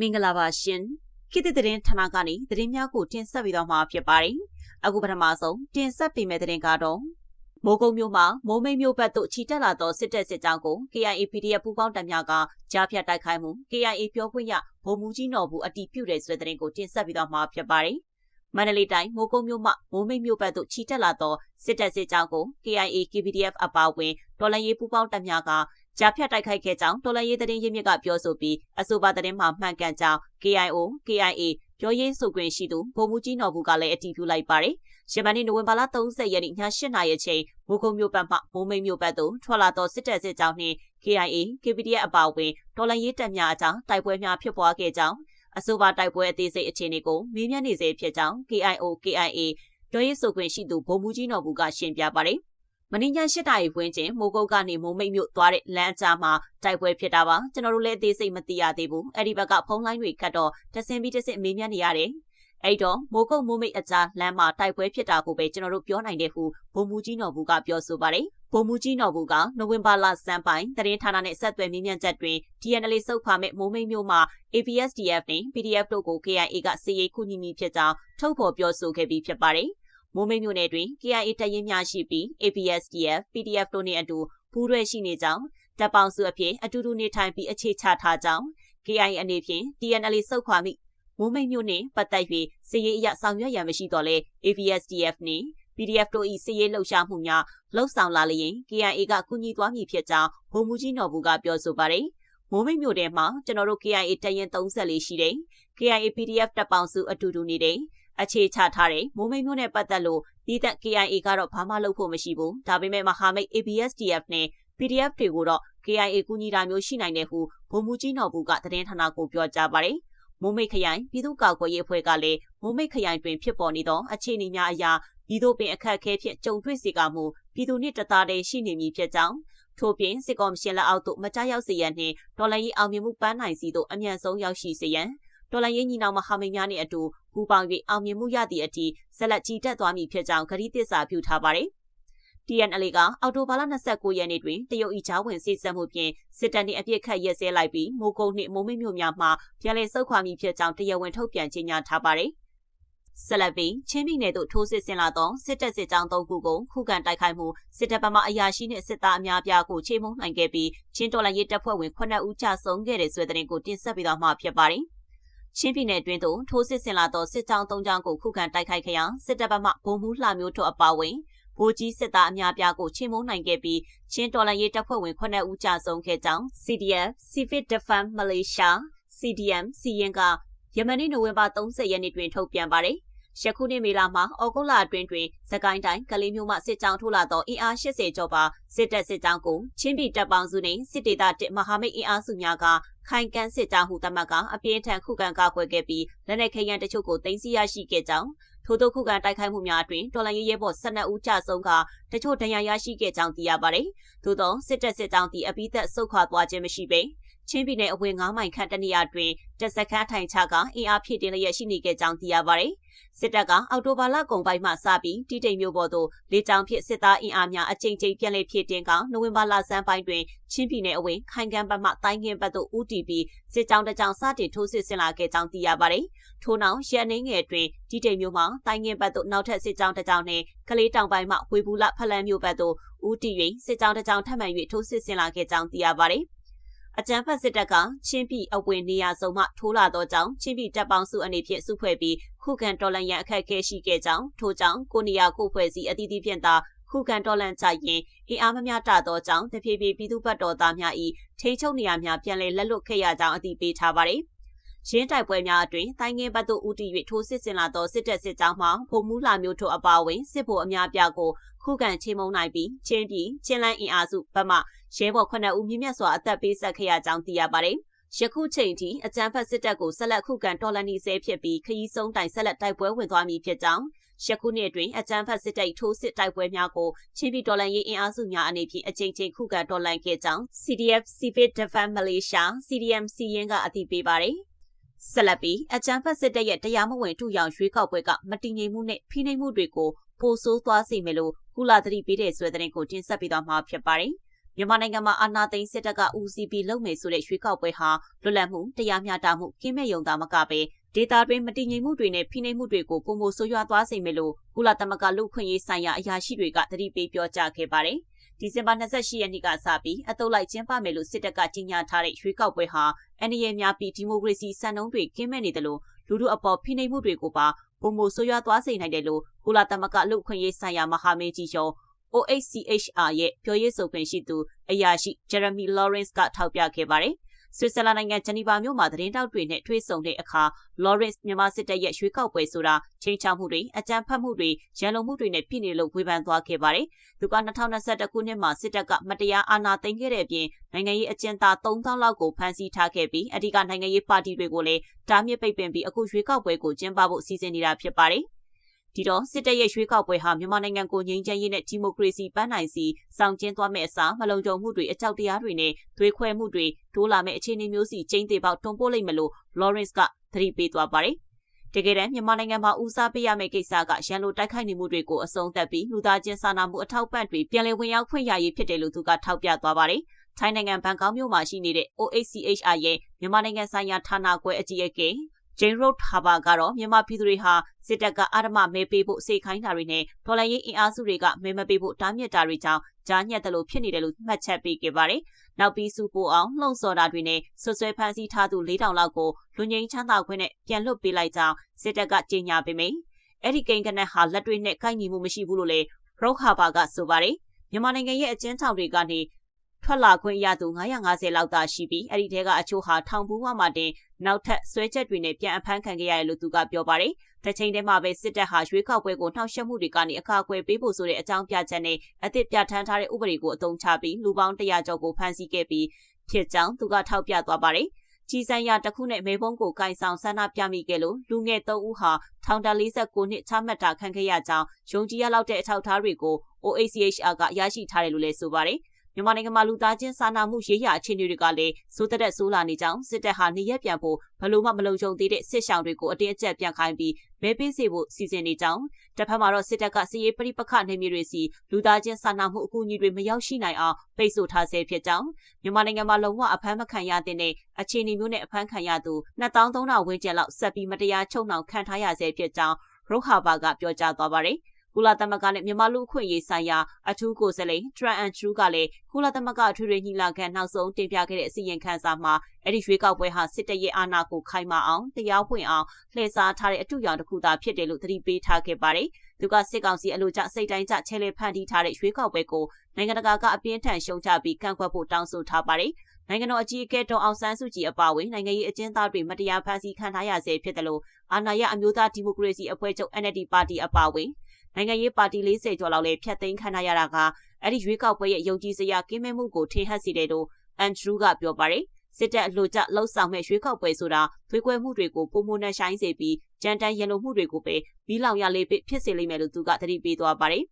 မင်္ဂလာပါရှင်ခေတ်သစ်သတင်းဌာနကနေသတင်းများကိုတင်ဆက်ပေးတော့မှာဖြစ်ပါတယ်အခုပထမဆုံးတင်ဆက်ပေးမယ့်သတင်းကတော့မိုးကုံမြို့မှာမိုးမိတ်မြို့ဘက်သို့ခြိတက်လာသောစစ်တပ်စစ်ကြောင်းကို KIA PDF ပူးပေါင်းတပ်များကကြားဖြတ်တိုက်ခိုက်မှု KIA ပြောခွင့်ရဗိုလ်မှူးကြီးနော်ဘူးအတီးပြုတ်တဲ့ဆိုတဲ့သတင်းကိုတင်ဆက်ပေးတော့မှာဖြစ်ပါတယ်မန္တလေးတိုင်းမိုးကုံမြို့မှမိုးမိတ်မြို့ဘက်သို့ခြိတက်လာသောစစ်တပ်စစ်ကြောင်းကို KIA KPDF အပါအဝင်တော်လှန်ရေးပူးပေါင်းတပ်များက ကြားဖြတ်တိုက်ခိုက်ခဲ့ကြောင်းတော်လှန်ရေးသတင်းရင်းမြစ်ကပြောဆိုပြီးအဆိုပါသတင်းမှာမှန်ကန်ကြောင်း KIO KIA ပြောရေးဆိုခွင့်ရှိသူဗိုလ်မှူးကြီးနော်ဘူးကလည်းအတည်ပြုလိုက်ပါတယ်။ရမန်နေ့နိုဝင်ဘာလ30ရက်နေ့ည8:00နာရီအချိန်မိုးကုံမြို့ဘက်မှမိုးမိတ်မြို့ဘက်သို့ထွက်လာသောစစ်တပ်စစ်ကြောင်းနှင့် KIA KPDF အပါအဝင်တော်လှန်ရေးတပ်များအကြားတိုက်ပွဲများဖြစ်ပွားခဲ့ကြောင်းအဆိုပါတိုက်ပွဲအသေးစိတ်အခြေအနေကိုမေးမြန်းနေစေဖြစ်ကြောင်း KIO KIA ပြောရေးဆိုခွင့်ရှိသူဗိုလ်မှူးကြီးနော်ဘူးကရှင်းပြပါတယ်။ မင်းည၈တာရီဝန်းကျင်မိုးကုတ်ကနေမိုးမိတ်မြို့သွားတဲ့လမ်းအကြားမှာတိုက်ပွဲဖြစ်တာပါကျွန်တော်တို့လည်းအသေးစိတ်မသိရသေးဘူးအဲ့ဒီဘက်ကဖုန်းလိုင်းတွေကတ်တော့တဆင်ပြီးတဆင်မေးမြန်းနေရတယ်အဲ့တော့မိုးကုတ်မိုးမိတ်အကြားလမ်းမှာတိုက်ပွဲဖြစ်တာကိုပဲကျွန်တော်တို့ပြောနိုင်တဲ့ဟုဗိုလ်မှူးကြီးနော်ဘူးကပြောဆိုပါတယ်ဗိုလ်မှူးကြီးနော်ဘူးကနိုဝင်ဘာလစံပိုင်းသတင်းဌာနနဲ့ဆက်သွယ်မြင်းမြန်းချက်တွင် DNL စုပ်ဖာမဲ့မိုးမိတ်မြို့မှာ APSDF နဲ့ PDF တို့ကို KIA ကစီရေးခုညမိဖြစ်ကြောင်းထုတ်ဖော်ပြောဆိုခဲ့ပြီးဖြစ်ပါတယ်။ မိုးမိတ်မြို့နယ်တွင် KIA တပ်ရင်းများရှိပြီး APSDF, PDF တို့နှင့်အတူပူးတွဲရှိနေကြောင်းတပ်ပေါင်းစုအဖြစ်အတူတူနေထိုင်ပြီးအခြေချထားကြောင်း KIA အနေဖြင့် TNL စုခွာမိမိုးမိတ်မြို့နှင့်ပတ်သက်၍စစ်ရေးအရဆောင်ရွက်ရန်မရှိတော့လဲ APSDF နှင့် PDF တို့၏စစ်ရေးလှုပ်ရှားမှုများလှုပ်ဆောင်လာလျင် KIA ကကူညီသွားမည်ဖြစ်ကြောင်းဗိုလ်မှူးကြီးနော်ဘူးကပြောဆိုပါတယ်။မိုးမိတ်မြို့ထဲမှာကျွန်တော်တို့ KIA တရင်34ရှိတယ်။ KIA PDF တပ်ပေါင်းစုအတူတူနေတယ် အခြေချထားတဲ့မိုးမိတ်မျိုးနဲ့ပတ်သက်လို့ဒီသက် KIA ကတော့ဘာမှလုပ်ဖို့မရှိဘူးဒါပေမဲ့မဟာမိတ် ABSDF နဲ့ PDF တွေကိုတော့ KIA ကူညီတာမျိုးရှိနိုင်တယ်ဟုဗိုလ်မှူးကြီးနော်ဘူးကသတင်းဌာနကိုပြောကြားပါတယ်မိုးမိတ်ခရိုင်ပြည်သူ့ကာကွယ်ရေးအဖွဲ့ကလည်းမိုးမိတ်ခရိုင်တွင်ဖြစ်ပေါ်နေသောအခြေအနေများအရာပြည်သူပင်အခက်အခဲဖြင့်ကြုံတွေ့စေကမှုပြည်သူနှင့်တသားတည်းရှိနေမည်ဖြစ်ကြောင်းထို့ပြင်စစ်ကော်မရှင်လက်အောက်သို့မကြားရောက်စေရန်နှင့်ဒေါ်လာရေးအောင်မြင်မှုပန်းနိုင်စီသို့အမြန်ဆုံးရောက်ရှိစေရန် ဒေါ်လာရေးညီနောင်မဟာမိတ်များနှင့်အတူပူးပေါင်း၍အောင်မြင်မှုရသည့်အထိဆက်လက်ကြီးတက်သွားမည်ဖြစ်ကြောင်းကတိသစ္စာပြုထားပါတယ်။ TNL ကအော်တိုဘာလ29ရက်နေ့တွင်တရုတ်၏ဂျားဝင်စစ်ဆက်မှုဖြင့်စစ်တပ်နှင့်အပြစ်ခတ်ရက်စဲလိုက်ပြီးမိုးကုတ်နှင့်မိုးမိတ်မြို့များမှပြန်လည်ဆုတ်ခွာမည်ဖြစ်ကြောင်းတရားဝင်ထုတ်ပြန်ကြေညာထားပါတယ်။ဆလပီချင်းပြည်နယ်သို့ထိုးစစ်ဆင်လာသောစစ်တပ်စစ်ကြောင်း၃ခုကိုခုခံတိုက်ခိုက်မှုစစ်တပ်ဗမာအရာရှိနှင့်စစ်သားအများပြားကိုချေမှုန်းနိုင်ခဲ့ပြီးချင်းတော်လှန်ရေးတပ်ဖွဲ့ဝင်9ဦးကြာဆုံးခဲ့တဲ့ဆွေးတဲ့ကိုတင်ဆက်ပေးသွားမှာဖြစ်ပါတယ်။ ချင်းပြည်နယ်တွင်သို့ထိုးစစ်ဆင်လာသောစစ်ကြောင်း၃ကြောင်းကိုခုခံတိုက်ခိုက်ခဲ့ရာစစ်တပ်ဘက်မှဗိုလ်မှူးလှမျိုးတို့အပါအဝင်ဗိုလ်ကြီးစစ်သားအများပြားကိုချင်းမုန်းနိုင်ခဲ့ပြီးချင်းတော်လှန်ရေးတပ်ဖွဲ့ဝင်9ဦးကြာဆုံးခဲ့ကြောင်း CDF Civic Defense Malaysia CDM စီရင်ကယမန်နေ့နိုဝင်ဘာ30ရက်နေ့တွင်ထုတ်ပြန်ပါတယ်။ ယခုနှစ်မေလမှာဩဂုတ်လအတွင်းတွင်စကိုင်းတိုင်းကလေးမျိုးမှစစ်ကြောင်းထိုးလာသောအင်အား80ကျော်ပါစစ်တပ်စစ်ကြောင်းကိုချင်းပြည်တပ်ပေါင်းစုနှင့်စစ်ဒေသတစ်မဟာမိတ်အင်အားစုများကခိုင်ကန်းစစ်ကြောင်းဟုသတ်မှတ်ကအပြင်းထန်ခုခံကာကွယ်ခဲ့ပြီးလက်နက်ခဲယမ်းတချို့ကိုတင်စီရရှိခဲ့ကြောင်းထို့သောခုခံတိုက်ခိုက်မှုများအတွင်းတော်လိုင်းရဲဘော်12ဦးကြဆုံးကတချို့ဒဏ်ရာရရှိခဲ့ကြောင်းသိရပါတယ်။သို့သောစစ်တပ်စစ်ကြောင်းသည်အပိသက်ဆုတ်ခွာသွားခြင်းမရှိပေချင်းပြည်နယ်အဝင်း9မိုင်ခန့်တနေရာတွင်တပ်စခန်းထိုင်ချကအင်အားဖြည့်တင်လျက်ရှိနေခဲ့ကြောင်းသိရပါတယ်။ စစ်တပ်ကအော်တိုဘာလကုန်ပိုင်းမှစပြီးတိတိမ်မျိုးပေါ်သို့လေကြောင်းဖြင့်စစ်သားအင်အားများအကြိမ်ကြိမ်ပြန်လည်ဖြည့်တင်ကနိုဝင်ဘာလဆန်းပိုင်းတွင်ချင်းပြည်နယ်အဝင်းခိုင်ကန်းဘက်မှတိုင်းငင်းဘက်သို့ဦးတည်ပြီးစစ်ကြောင်းတစ်ကြောင်းစတင်ထိုးစစ်ဆင်လာခဲ့ကြောင်းသိရပါတယ်။ထို့နောက်ရန်နေငယ်တွင်တိတိမ်မျိုးမှတိုင်းငင်းဘက်သို့နောက်ထပ်စစ်ကြောင်းတစ်ကြောင်းနှင့်ကလေးတောင်ပိုင်းမှဝေဘူးလဖလန်းမျိုးဘက်သို့ဦးတည်၍စစ်ကြောင်းတစ်ကြောင်းထပ်မံ၍ထိုးစစ်ဆင်လာခဲ့ကြောင်းသိရပါတယ်။ အကြမ်းဖက်စစ်တပ်ကချင်းပြည်အဝင်နေရာစုံမှထိုးလာသောကြောင့်ချင်းပြည်တပ်ပေါင်းစုအနေဖြင့်စုဖွဲ့ပြီးခုခံတော်လှန်ရန်အခက်အခဲရှိခဲ့ကြောင်းထို့ကြောင့်ကိုနေရာကိုဖွဲ့စည်းအသီးသီးဖြင့်သာခုခံတော်လှန်ကြရင်အင်အားမမျှတသောကြောင့်တဖြည်းဖြည်းပြည်သူ့ဘက်တော်သားများ၏ထိန်းချုပ်နေရာများပြန်လည်လက်လွတ်ခဲ့ရကြောင်းအသိပေးထားပါတယ်။ရင်းတိုက်ပွဲများအတွင်းတိုင်းငင်းဘက်သို့ဦးတည်၍ထိုးစစ်ဆင်လာသောစစ်တပ်စစ်ကြောင်းမှဗိုလ်မှူးလာမျိုးတို့အပါအဝင်စစ်ဗိုလ်အများပြားကိုခုခံချေမှုန်းနိုင်ပြီးချင်းပြည်ချင်းလန်းအင်အားစုဘက်မှ ရဲဘော်9ဦးမြင့်မြတ်စွာအသက်ပေးဆက်ခဲ့ရကြောင်းသိရပါတယ်။ယခုချိန်ထိအကြမ်းဖက်စစ်တပ်ကိုဆက်လက်ခုခံတော်လှန်နေဆဲဖြစ်ပြီးခရီးဆုံးတိုင်ဆက်လက်တိုက်ပွဲဝင်သွားမည်ဖြစ်ကြောင်းယခုနှစ်အတွင်းအကြမ်းဖက်စစ်တပ်ထိုးစစ်တိုက်ပွဲများကိုချင်းပြည်တော်လှန်ရေးအင်အားစုများအနေဖြင့်အကြိမ်ကြိမ်ခုခံတော်လှန်ခဲ့ကြောင်း CDF Civic Defense Malaysia CDM စီရင်ကအသိပေးပါတယ်။ဆက်လက်ပြီးအကြံဖတ်စစ်တပ်ရဲ့တရားမဝင်တူရောင်ရွေးကောက်ပွဲကမတည်ငြိမ်မှုနဲ့ဖိနှိပ်မှုတွေကိုပိုဆိုးသွားစေမယ်လို့ကုလသတိပေးတဲ့ဆွဲတဲ့ကိုတင်ဆက်ပေးသွားမှာဖြစ်ပါတယ်။ မြန်မာနိုင်ငံမှာအာဏာသိမ်းစစ်တပ်ကဦးစီးပြီးလုပ်မယ်ဆိုတဲ့ရွေးကောက်ပွဲဟာလွတ်လပ်မှုတရားမျှတမှုကင်းမဲ့ယုံတာမကပဲဒေတာတွင်မတည်ငြိမ်မှုတွေနဲ့ဖိနှိပ်မှုတွေကိုပုံမဆိုးရွားသွားစေမယ်လို့ကုလသမဂ္ဂလူ့ခွင့်ရေးဆိုင်ရာအရာရှိတွေကသတိပေးပြောကြားခဲ့ပါတယ်။ဒီဇင်ဘာ28ရက်နေ့ကစပြီးအတုပ်လိုက်ကျင်းပမယ်လို့စစ်တပ်ကကြေညာထားတဲ့ရွေးကောက်ပွဲဟာအန်ဒီရဲ့များပြီးဒီမိုကရေစီစံနှုန်းတွေကင်းမဲ့နေတယ်လို့လူထုအပေါ်ဖိနှိပ်မှုတွေကိုပါပုံမဆိုးရွားသွားစေနိုင်တယ်လို့ကုလသမဂ္ဂလူ့ခွင့်ရေးဆိုင်ရာမဟာမင်းကြီးချုပ် OHCHR ရဲ့ပြောရေးဆိုခွင့်ရှိသူအရာရှိ Jeremy Lawrence ကထောက်ပြခဲ့ပါတယ်။ဆွစ်ဇာလန်နိုင်ငံဂျနီဗာမြို့မှာသတင်းတောက်တွေနဲ့ထွေးဆုံတဲ့အခါ Lawrence မြန်မာစစ်တပ်ရဲ့ရွေးကောက်ပွဲဆိုတာချိန်ချောက်မှုတွေအကြမ်းဖက်မှုတွေရန်လုံမှုတွေနဲ့ပြည်နေလို့ဝေဖန်သွားခဲ့ပါတယ်။သူက2021ခုနှစ်မှာစစ်တပ်ကမတရားအာဏာသိမ်းခဲ့တဲ့အပြင်နိုင်ငံရေးအကျဉ်းသား3000လောက်ကိုဖမ်းဆီးထားခဲ့ပြီးအဓိကနိုင်ငံရေးပါတီတွေကိုလည်းတားမြစ်ပိတ်ပင်ပြီးအခုရွေးကောက်ပွဲကိုကျင်းပဖို့စီစဉ်နေတာဖြစ်ပါတယ်။ ဒီတော့စစ်တပ်ရဲ့ရွေးကောက်ပွဲဟာမြန်မာနိုင်ငံကိုငြိမ်းချမ်းရေးနဲ့ဒီမိုကရေစီပန်းနိုင်စီဆောင်ကျင်းသွားမယ့်အစားမလုံခြုံမှုတွေအကြောက်တရားတွေနဲ့သွေးခွဲမှုတွေတိုးလာမယ့်အခြေအနေမျိုးစီကျင်းသေးပေါက်တွန်းပို့လိုက်မလို့ Lawrence ကသတိပေးသွားပါတယ်တကယ်တမ်းမြန်မာနိုင်ငံမှာဦးစားပေးရမယ့်ကိစ္စကရန်လိုတိုက်ခိုက်နေမှုတွေကိုအဆုံးသတ်ပြီးလူသားချင်းစာနာမှုအထောက်ပံ့တွေပြန်လည်ဝင်ရောက်ခွင့်ရရေးဖြစ်တယ်လို့သူကထောက်ပြသွားပါတယ်။ထိုင်းနိုင်ငံဘန်ကောက်မြို့မှာရှိနေတဲ့ OHCHR ရဲ့မြန်မာနိုင်ငံဆိုင်ရာဌာနခွဲအကြီးအကဲ ဂျိန်ရိုဒ်ဟာဘာကတော့မြန်မာပြည်သူတွေဟာစစ်တပ်ကအာဓမမဲပေးဖို့စေခိုင်းတာတွေနဲ့ဒေါ်လာရေးအင်အားစုတွေကမဲမပေးဖို့တားမြစ်တာတွေကြောင့်ကြားညက်တယ်လို့ဖြစ်နေတယ်လို့မှတ်ချက်ပေးခဲ့ပါတယ်။နောက်ပြီးစုပိုအောင်လှုံ့ဆော်တာတွေနဲ့ဆွဆွဲဖမ်းဆီးထားသူ၄000လောက်ကိုလူငင်းချမ်းသာခွင့်နဲ့ပြန်လွတ်ပေးလိုက်ကြောင်းစစ်တပ်ကကြေညာပေးမယ်။အဲ့ဒီကိန်းကနက်ဟာလက်တွေနဲ့ကိုက်ညီမှုမရှိဘူးလို့လေရိုခါဘာကဆိုပါတယ်။မြန်မာနိုင်ငံရဲ့အကျဉ်းထောင်တွေကနေ ထွက်လာခွင့်ရသူ950လောက်သာရှိပြီးအဲ့ဒီထဲကအချို့ဟာထောင်ဘူးဝမှာတင်နောက်ထပ်ဆွဲချက်တွေနဲ့ပြန်အဖမ်းခံခဲ့ရတယ်လို့သူကပြောပါတယ်။တချိန်တည်းမှာပဲစစ်တပ်ဟာရွေးကောက်ပွဲကိုနှောက်ယှက်မှုတွေကနေအခါအကွယ်ပေးဖို့ဆိုတဲ့အကြောင်းပြချက်နဲ့အသစ်ပြဋ္ဌာန်းထားတဲ့ဥပဒေကိုအသုံးချပြီးလူပေါင်း100ကျော်ကိုဖမ်းဆီးခဲ့ပြီးဖြစ်ကြောင်းသူကထောက်ပြသွားပါတယ်။ကြီးစံရတစ်ခုနဲ့မဲပုံးကိုကင်ဆောင်ဆန္ဒပြမိခဲ့လို့လူငယ်၃ဦးဟာထောင်တာ49နှစ်ချမှတ်တာခံခဲ့ရကြောင်းယုံကြည်ရလောက်တဲ့အထောက်အထားတွေကို OACHR ကရရှိထားတယ်လို့လည်းဆိုပါတယ်။ မြန်မာနိုင်ငံမှာလူသားချင်းစာနာမှုရေးရာအခြေအနေတွေကလည်းစိုးတက်ဆိုးလာနေကြောင်းစစ်တပ်ဟာနေရက်ပြန်ဖို့ဘလို့မှမလုံခြုံသေးတဲ့စစ်ဆောင်တွေကိုအတင်းအကျပ်ပြန်ခိုင်းပြီးမဲပေးစေဖို့စီစဉ်နေကြောင်းတစ်ဖက်မှာတော့စစ်တပ်ကစီရေးပရိပခနေမြေတွေစီလူသားချင်းစာနာမှုအကူအညီတွေမရောက်ရှိနိုင်အောင်ပိတ်ဆို့ထားဆဲဖြစ်ကြောင်းမြန်မာနိုင်ငံမှာလုံဝအဖမ်းမခံရတဲ့အခြေအနေမျိုးနဲ့အဖမ်းခံရသူ2300ဝန်းကျင်လောက်ဆက်ပြီးမတရားချုပ်နှောင်ခံထားရဆဲဖြစ်ကြောင်းရိုဟာဘာကပြောကြားသွားပါတယ်။ ကုလသမဂ္ဂနဲ့မြန်မာလူ့အခွင့်အရေးဆိုင်ရာအထူးကိုယ်စားလှယ်ထရန်အန်ထရူးကလည်းကုလသမဂ္ဂအထွေထွေညီလာခံနောက်ဆုံးတင်ပြခဲ့တဲ့အစီရင်ခံစာမှာအဲ့ဒီရွေးကောက်ပွဲဟာစစ်တပ်ရဲ့အာဏာကိုခိုင်မာအောင်တရားဝင်အောင်လှည့်စားထားတဲ့အထူးရောင်တစ်ခုသာဖြစ်တယ်လို့သတိပေးထားခဲ့ပါတယ်။သူကစစ်ကောင်စီအလို့ကျစိတ်တိုင်းကျချဲလေဖန်တီးထားတဲ့ရွေးကောက်ပွဲကိုနိုင်ငံတကာကအပြင်းထန်ရှုံချပြီးကန့်ကွက်ဖို့တောင်းဆိုထားပါတယ်။နိုင်ငံတော်အကြီးအကဲဒေါအောင်ဆန်းစုကြည်အပါအဝင်နိုင်ငံရေးအကျဉ်းသားတွေမတရားဖမ်းဆီးခံထားရဆဲဖြစ်တယ်လို့အာဏာရအမျိုးသားဒီမိုကရေစီအဖွဲ့ချုပ် NLD ပါတီအပါအဝင် နိုင်ငံရေးပါတီ40ကျော်လောက်လည်းဖျက်သိမ်းခံရတာကအဲ့ဒီရွေးကောက်ပွဲရဲ့ယုံကြည်စရာကင်းမဲ့မှုကိုထင်ဟပ်စေတယ်လို့အန်ဒရူးကပြောပါတယ်စစ်တပ်အလို့ကျလှုပ်ဆောင်မဲ့ရွေးကောက်ပွဲဆိုတာသွေးကွဲမှုတွေကိုပုံမနှဆိုင်စေပြီးကြမ်းတမ်းရန်လိုမှုတွေကိုပဲပြီးလောင်ရလေးဖြစ်စေလိမ့်မယ်လို့သူကသတိပေးသွားပါတယ်